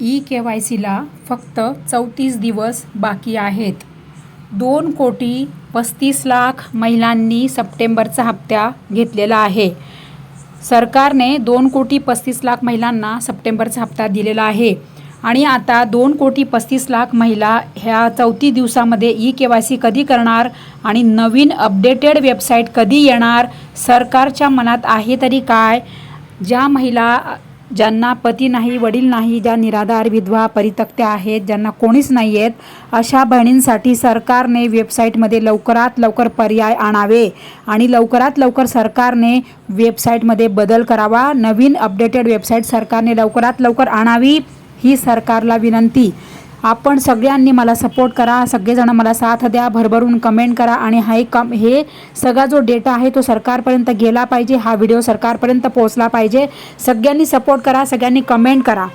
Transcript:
E के Y सीला फक्त चौतीस दिवस बाकी आहेत. दोन कोटी पस्तीस लाख महिलांनी सप्टेंबरचा हप्ता घेतलेला आहे. सरकारने दोन कोटी पस्तीस लाख महिलांना सप्टेंबरचा हप्ता दिलेला आहे. आणि आता दोन कोटी पस्तीस लाख महिला ह्या चौथी दिवसामध्ये ई के वाय सी कधी करणार आणि नवीन अपडेटेड वेबसाईट कधी येणार सरकारच्या मनात आहे तरी काय? ज्या महिला ज्यांना पती नाही वडील नाही ज्या निराधार विधवा परितक्त्या आहेत ज्यांना कोणीच नाही आहेत अशा बहिणींसाठी सरकारने वेबसाईटमध्ये लवकरात लवकर पर्याय आणावे आणि लवकरात लवकर सरकारने वेबसाईटमध्ये बदल करावा. नवीन अपडेटेड वेबसाईट सरकारने लवकरात लवकर आणावी ही सरकारला विनंती. आपण सगळ्यांनी मला सपोर्ट करा सगळेजण मला साथ द्या भरभरून कमेंट करा आणि हा कम हे सगळा जो डेटा आहे तो सरकारपर्यंत गेला पाहिजे हा व्हिडिओ सरकारपर्यंत पोहोचला पाहिजे. सगळ्यांनी सपोर्ट करा सगळ्यांनी कमेंट करा.